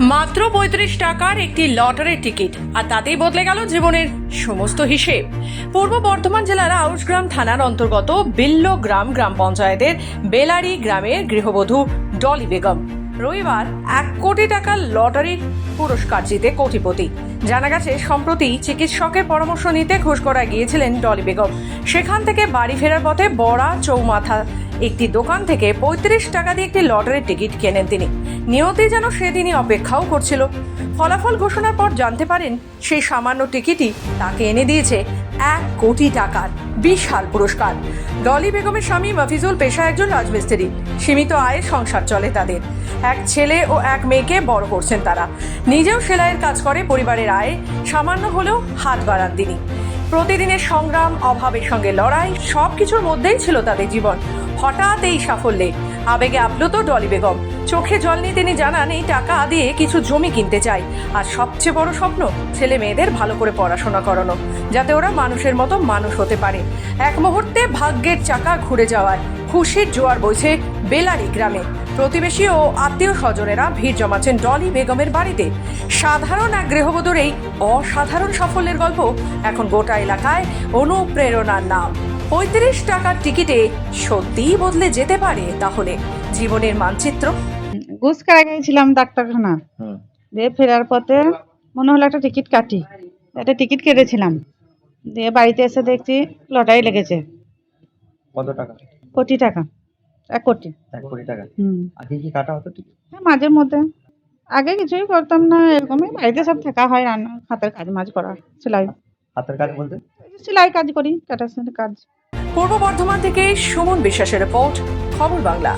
মাত্র পঁয়ত্রিশ টাকার একটি লটারির টিকিট, আর তাতেই বদলে গেল জীবনের সমস্ত হিসেব। পূর্ব বর্ধমান জেলার আউসগ্রাম থানার অন্তর্গত বিল্ল গ্রাম গ্রাম পঞ্চায়েতের বেলারি গ্রামের গৃহবধূ ডলি বেগম। রবিবার এক কোটি টাকার লটারির পুরস্কার জিতে কোটিপতি। জানা গেছে, সম্প্রতি চিকিৎসকের পরামর্শ নিতে ঘুষকরা গিয়েছিলেন ডলি বেগম। সেখান থেকে বাড়ি ফেরার পথে বড়া চৌমাথা একটি দোকান থেকে পঁয়ত্রিশ টাকা দিয়ে একটি লটারির টিকিট কেনেন তিনি। নিয়তি যেন সেদিনই অপেক্ষাও করছিল। ফলাফল ঘোষণার পর জানতে পারেন, সেই সামান্য টিকিটই তাকে এনে দিয়েছে এক কোটি টাকার বিশাল পুরস্কার। ডলি বেগমের স্বামী মফিজুল পেশা একজন রাজমিস্ত্রি। সীমিত আয়ের সংসার চলে তাদের। এক ছেলে ও এক মেয়েকে বড় করছেন তারা। নিজেও সেলাইয়ের কাজ করে, পরিবারের আয়ে সামান্য হলেও হাত বাড়ান তিনি। প্রতিদিনের সংগ্রাম, অভাবের সঙ্গে লড়াই সব কিছুর মধ্যেই ছিল তাদের জীবন। হঠাৎ এই সাফল্যে। আবেগে আপ্লুত ডলি বেগম। চোখে জল নিয়ে তিনি জানান, এই টাকা দিয়ে কিছু জমি কিনতে চাই। আর সবচেয়ে বড় স্বপ্ন, ছেলে মেয়েদের ভালো করে পড়াশোনা করানো, যাতে ওরা মানুষের মতো মানুষ হতে পারে। এক মুহূর্তে ভাগ্যের চাকা ঘুরে যাওয়ায় খুশির জোয়ার বইছে বেলারি গ্রামে। প্রতিবেশী ও আত্মীয় স্বজনেরা ভিড় জমাচ্ছেন ডলি বেগমের বাড়িতে। সাধারণ এক গৃহবধূর এই অসাধারণ সাফল্যের গল্প এখন গোটা এলাকায় অনুপ্রেরণার নাম। পঁয়ত্রিশ টাকার টিকিটে সত্যিই বদলে যেতে পারে তাহলে। জীবনের মানচিত্র? ঘুষ গিয়েছিলাম ডাক্তারখানা? দিয়ে ফেরার পথে মনে হলো একটা টিকিট কাটি। একটা টিকিট কেটেছিলাম। দিয়ে বাড়িতে এসে দেখছি লটারি লেগেছে। কত টাকা? কোটি টাকা। এক কোটি। এক কোটি টাকা। হুম। আগে কি কাটা হতো ঠিক হ্যাঁ, মাঝের মধ্যে। আগে কিছুই করতাম না এরকমই বাড়িতে সব থাকা হয় রান্না হাতের কাজ মাঝ করা সেলাই। হাতের কাজ বলতে? সেলাই কাজ করি টাটা কাজ। পূর্ব বর্ধমান থেকে সুমন বিশ্বাসের রিপোর্ট খবর বাংলা।